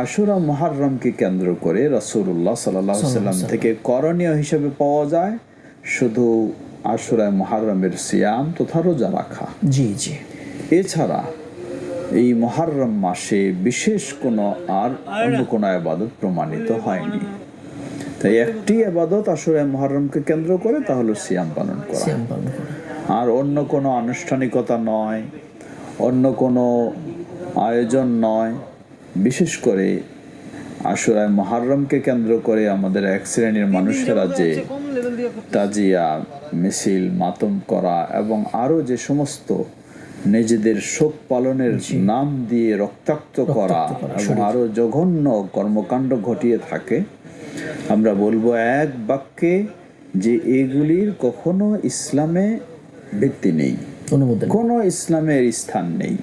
আশুরা মহারমকে কেন্দ্র করে রসুল্লাহ সাল্লাহ সাল্লাম থেকে করণীয় হিসেবে পাওয়া যায় শুধু আশুরায় মহারমের সিয়াম তথা রোজা রাখা। জি জি। এছাড়া এই মহারম মাসে বিশেষ কোনো আর অন্য কোনো আবাদত প্রমাণিত হয়নি। তাই একটি আবাদত আসলে মহরমকে কেন্দ্র করে তা হলো সিয়াম পালন করা। সিয়াম পালন করা। আর অন্য কোনো আনুষ্ঠানিকতা নয় অন্য কোনো আয়োজন নয় বিশেষ করে আশুরায় মহারমকে কেন্দ্র করে আমাদের এক শ্রেণির মানুষেরা যে তাজিয়া মিছিল মাতম করা এবং আরও যে সমস্ত নিজেদের শোক পালনের নাম দিয়ে রক্তাক্ত করা এবং আরও জঘন্য কর্মকাণ্ড ঘটিয়ে থাকে আমরা বলব এক বাক্যে যে এগুলির কখনো ইসলামে ভিত্তি নেই। কোনো ইসলামের স্থান নেই।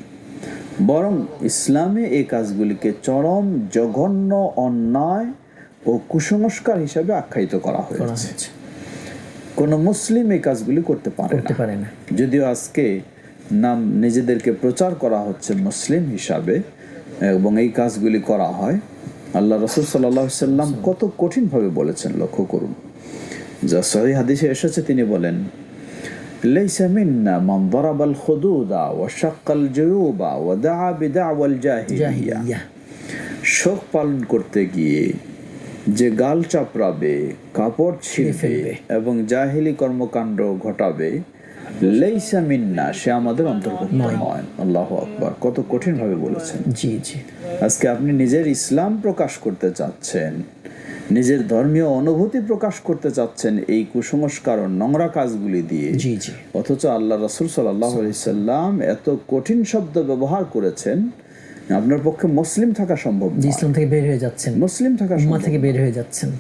বরং ইসলামে এই কাজগুলিকে চরম জঘন্য অন্যায় ও কুসংস্কার হিসাবে আখ্যায়িত করা হয়েছে। কোনো মুসলিম এই কাজগুলি করতে পারে পারে না। যদিও আজকে নাম নিজেদেরকে প্রচার করা হচ্ছে মুসলিম হিসাবে এবং এই কাজগুলি করা হয় আল্লাহ রসুল সাল্লাহ সাল্লাম কত কঠিনভাবে বলেছেন লক্ষ্য করুন। যা সহি হাদিসে এসেছে তিনি বলেন ليس منا من ضرب الخدود وشق الجيوب ودعا بدعوى الجاهلية জাহিলিয়া শোক পালন করতে গিয়ে যে গাল চাপড়াবে কাপড় ছিঁড়বে ফেলবে। এবং এবং জাহিলি কর্মকাণ্ড ঘটাবে লেইসা মিন্না সে আমাদের অন্তর্ভুক্ত নয় আল্লাহ আকবার কত কঠিন ভাবে বলেছেন জি জি আজকে আপনি নিজের ইসলাম প্রকাশ করতে চাচ্ছেন নিজের ধর্মীয় অনুভূতি প্রকাশ করতে চাচ্ছেন এই কুসংস্কার ও নোংরা কাজগুলি দিয়ে। জি জি। অথচ আল্লাহ রসুল সাল্লাম এত কঠিন শব্দ ব্যবহার করেছেন আপনার পক্ষে মুসলিম থাকা সম্ভব ইসলাম থেকে বের হয়ে যাচ্ছেন। মুসলিম থাকা থেকে বের হয়ে যাচ্ছেন।